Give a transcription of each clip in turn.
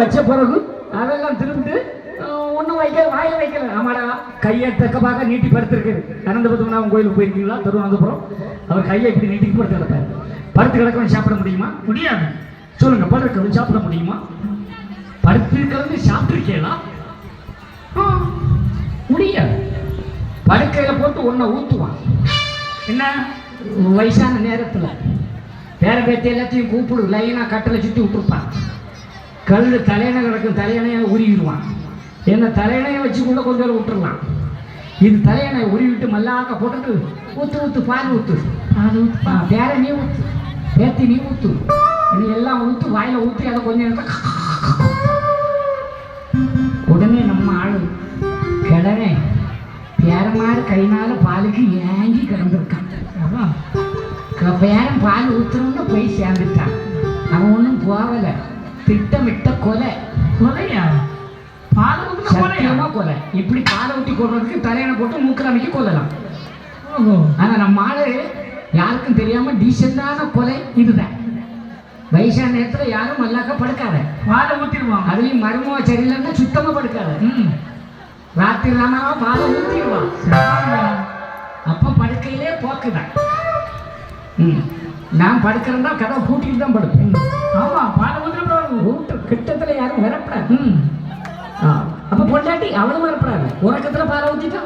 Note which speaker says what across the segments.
Speaker 1: வச்ச பிறகு அதெல்லாம் திரும்பிட்டு ஒன்றும் வைக்க வாயில் வைக்கல. ஆமாடா கையை தக்க பார்க்க நீட்டி படுத்திருக்காரு அனந்த அவன் கோயிலுக்கு போயிருக்கீங்களா? திருவனந்தபுரம். அவர் கையை இப்படி நீட்டி படுத்து கிடப்பார் படுத்து கிடக்கவன் சாப்பிட முடியுமா?
Speaker 2: முடியாது.
Speaker 1: சொல்லுங்க படுக்கிறவன் சாப்பிட முடியுமா? படுத்து கிடந்து சாப்பிட்டுருக்கீங்களா முடியாது. படுக்கையில் போட்டு ஒன்றை ஊற்றுவான்
Speaker 2: என்ன?
Speaker 1: வயசான நேரத்தில். பேர பேத்தி எல்லாத்தையும் கூப்பிடு லைனாக கட்டளை சுற்றி விட்டுருப்பான். கல் தலையணை கிடக்கும் தலையணையை உருவிடுவான். என்ன தலையணையை வச்சு கூட கொஞ்சம் விட்டுறலாம். இது தலையணை உருவிட்டு மல்லாக்க போட்டுட்டு ஊத்து ஊத்து பால் ஊத்து.
Speaker 2: அது
Speaker 1: ஆ, பேர நீ ஊத்து. பேத்தி நீ ஊத்து. நீ எல்லாம் ஊத்து வாயில ஊத்தி அதை கொஞ்சம் உடனே நம்ம ஆளு கிழனே பேரமாறு கைனால பாலுக்கு ஏங்கி கிடந்திருக்கான். பேரன் பால் ஊத்துறோம்னு போய் சேர்ந்துட்டான். அவன் ஒன்றும் போகல. திட்டமிட்ட கொலை.
Speaker 2: கொலையா? பால் ஊத்துன கொலையா?
Speaker 1: கொலை. இப்படி பாலை ஊட்டி கொள்றதுக்கு தலையணை போட்டு மூக்கில் அமைக்க கொல்லலாம்.
Speaker 2: ஓஹோ.
Speaker 1: ஆனா நம்ம ஆளு யாருக்கும் தெரியாம டீசெண்டான கொலை இதுதான். வயசான நேரத்துல யாரும் மல்லாக்க படுக்காத.
Speaker 2: பாலை ஊத்திடுவாங்க.
Speaker 1: அதுலயும் மருமவ சரியில்லைன்னா சுத்தமா படுக்காத.
Speaker 2: ம்.
Speaker 1: ராத்திரி ராமாவா பாலை
Speaker 2: சரியா.
Speaker 1: அப்ப படுக்கையிலே போக்குதான். ம். நான் படுக்கிறேன்னா கதை பூட்டிட்டு தான் படுப்பேன்.
Speaker 2: ஆமா பாலை ஊத்திட்டு
Speaker 1: ஊட்டு கிட்டத்துல யாரும் வரப்படாது. அப்ப பொண்டாட்டி அவளும் வரப்படாது. உறக்கத்துல பாலை ஊத்திட்டா?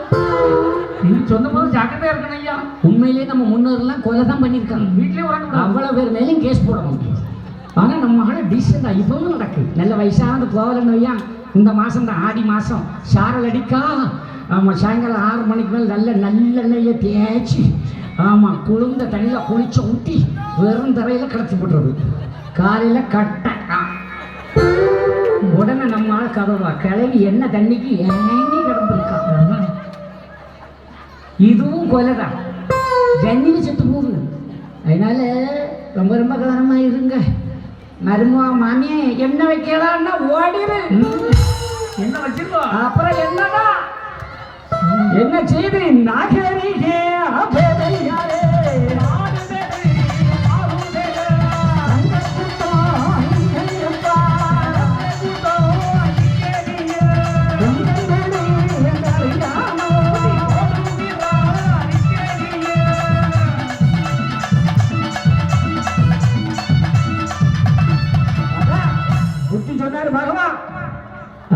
Speaker 2: இது சொன்ன போது ஜாக்கிரதையா இருக்கணும் ஐயா.
Speaker 1: உண்மையிலேயே நம்ம முன்னோரெல்லாம் கொலை தான் பண்ணியிருக்காங்க.
Speaker 2: வீட்லயே உறங்க
Speaker 1: அவ்வளவு பேர் மேலேயும் கேஸ் போடணும் ஆனா நம்ம ஆளு டீசெண்டா இப்பவும் நடக்கு நல்ல வயசானது போகலன்னு வையா இந்த மாசம் தான் ஆடி மாசம். சாரல் அடிக்கா. ஆமா சாயங்காலம் ஆறு மணிக்கு மேல் நல்ல நல்லெண்ணெயை தேய்ச்சி ஆமா குளிர்ந்த தண்ணியில குளிச்சு ஊற்றி வெறும் தரையில கிடச்சி போட்டுறது. காலையில கட்ட. உடனே நம்ம ஆள் கதவா கிளவி என்ன தண்ணிக்கு ஏங்கி கிடந்திருக்கா. இதுவும் கொலைதான் ஜன்னில் செத்து போகுது. அதனால ரொம்ப ரொம்ப கவனமா இருங்க. மருமவா மாமியே என்ன வைக்கலாம்னா ஓடிரு.
Speaker 2: என்ன வச்சிருக்கோம்
Speaker 1: அப்புறம் என்னடா என்ன செய்து? நாகரிகே அபேதையாரே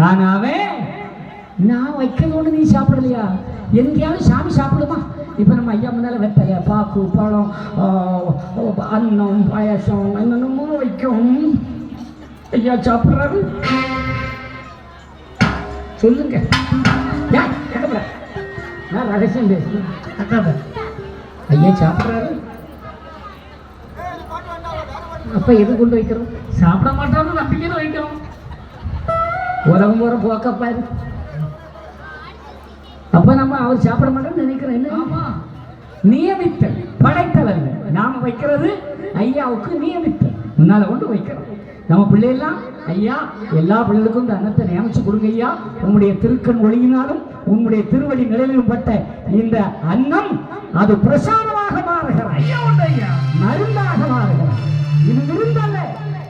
Speaker 1: ஆனாவே நான் வைக்கணும்னு நீ சாப்பிடலையா? எங்கேயாவது சாமி சாப்பிடுமா? இப்போ நம்ம ஐயா முன்னால் வெத்தலை பாக்கு பழம் அன்னம் பாயசம் என்னென்னமோ வைக்கும். ஐயா சாப்பிட்றாரு. சொல்லுங்க. நான் ரகசியம் பேசு ஐயா சாப்பிட்றாரு. அப்போ எது கொண்டு வைக்கிறோம்?
Speaker 2: சாப்பிட மாட்டான்னு நம்பிக்கையில் வைக்கிறோம்.
Speaker 1: உலகம் போகிற போக்கப்பாரு அப்ப நம்ம அவர் சாப்பிட மாட்டோம்னு நினைக்கிறோம் என்ன?
Speaker 2: ஆமா.
Speaker 1: நியமித்தல் படைத்தல் நாம வைக்கிறது ஐயாவுக்கு நியமித்தல். முன்னால கொண்டு வைக்கிறோம். நம்ம பிள்ளையெல்லாம் ஐயா எல்லா பிள்ளைகளுக்கும் இந்த அன்னத்தை நியமிச்சு கொடுங்க ஐயா. உங்களுடைய திருக்கண் ஒளியினாலும் உங்களுடைய திருவடி நிழலிலும் பட்ட இந்த அன்னம் அது பிரசாதமாக
Speaker 2: ஐயா
Speaker 1: மருந்தாக மாறுகிறது. இது விருந்தல்ல.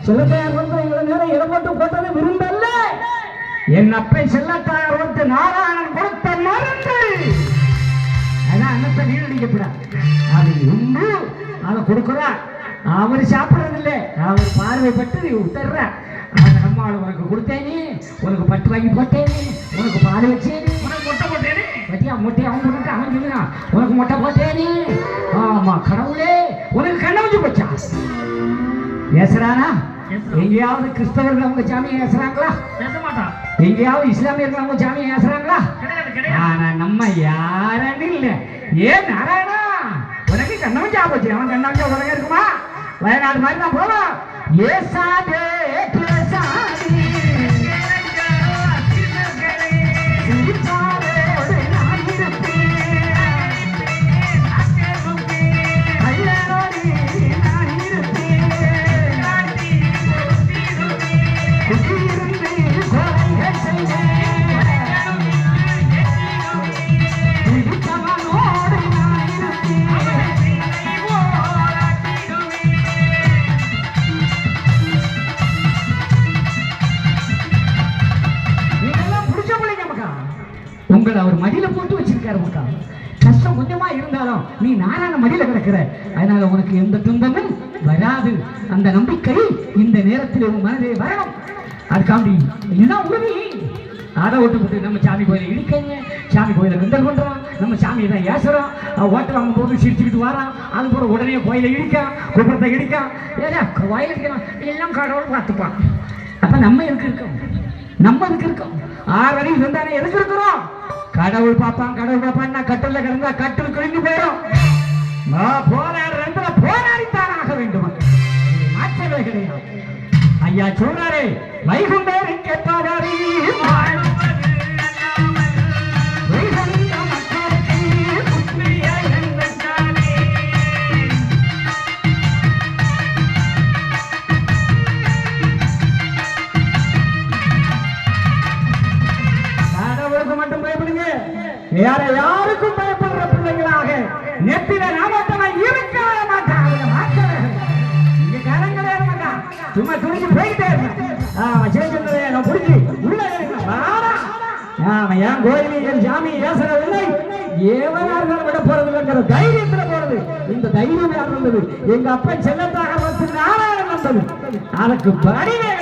Speaker 1: சில பேர் வந்து இவ்வளவு நேரம் இதை மட்டும் போட்டது விருந்தல்ல. என் அப்பை செல்லத்தார் வந்து நாராயணன் அன்னத்தை நீரடிக்கப்படாது அது உண்டு. அதை கொடுக்குறார் அவர் சாப்பிட்றதில்ல. அவர் பார்வைப்பட்டு விட்டுற அவன் நம்மால் உனக்கு கொடுத்தேனே. உனக்கு பட்டு வாங்கி போட்டேனே. உனக்கு பால் வச்சேனே.
Speaker 2: உனக்கு முட்டை போட்டேனே.
Speaker 1: பத்தியா முட்டை அவன் போட்டு அவன் சொல்லுறான் உனக்கு முட்டை போட்டேனே. ஆமா கடவுளே. உனக்கு கண்ண வச்சு போச்சா? பேசுறானா. எங்கேயாவது கிறிஸ்தவர்கள் அவங்க சாமியை ஏசுறாங்களா? எங்கேயாவது இஸ்லாமியர்கள் அவங்க சாமியை ஏசுறாங்களா?
Speaker 2: கிடையாது கிடையாது.
Speaker 1: ஆனா நம்ம யாரும் இல்ல. ஏன் நாராயணா உனக்கு கண்ணம் ஜாபம் அவன் கண்ணம் உலகம் இருக்குமா? வயநாடு மாதிரி நான் போலாம் ஏசாதே பேசாதே மடியில போட்டு வச்சிருக்காரு மக்கா கஷ்டம் கொஞ்சமா இருந்தாலும் நீ நாராயண மடியில கிடக்குற. அதனால உனக்கு எந்த துன்பமும் வராது. அந்த நம்பிக்கை இந்த நேரத்தில் உன் மனதே வரணும். அதுக்காண்டி இதுதான் உறுதி அதை ஓட்டு போட்டு நம்ம சாமி கோயிலை இடிக்கங்க. சாமி கோயிலை கிண்டல் பண்றான். நம்ம சாமியை தான் ஏசுறோம் அவன் அவங்க போது சிரிச்சுக்கிட்டு வரான். அது போல உடனே கோயிலை இடிக்கான். குப்பத்தை இடிக்கான். ஏதா கோயில் இடிக்கலாம் எல்லாம் கடவுள் பார்த்துப்பான். அப்ப நம்ம எதுக்கு இருக்கோம்? நம்ம எதுக்கு இருக்கோம்? ஆறு அடி இருந்தானே எதுக்கு இருக்கிறோம்? கடவுள் பார்ப்பான் கடவுள் பார்ப்பான். கட்டில கிடந்தா கட்டில் கிழிஞ்சு போயிடும். நான் போராடுறேன் போராடித்தான் ஆக வேண்டும் மாற்றவே கிடையாது. ஐயா சொல்றாரு வைகுண்டர் கேட்பாரி நெத்தில நாமத்தனை இருக்க மாட்டாங்க மாட்டான் சும்மா துணிஞ்சு போயிட்டே இருக்கான் அவன் நான் புடிச்சு உள்ள அவன் ஏன் கோயிலில் ஜாமி சாமி ஏவனார்கள் ஏவனா இருந்தாலும் விட போறது இல்லைங்கிற தைரியத்துல போறது. இந்த தைரியம் யார் வந்தது? எங்க அப்பா செல்லத்தாக வந்து நாராயணன் வந்தது. அதுக்கு படிவே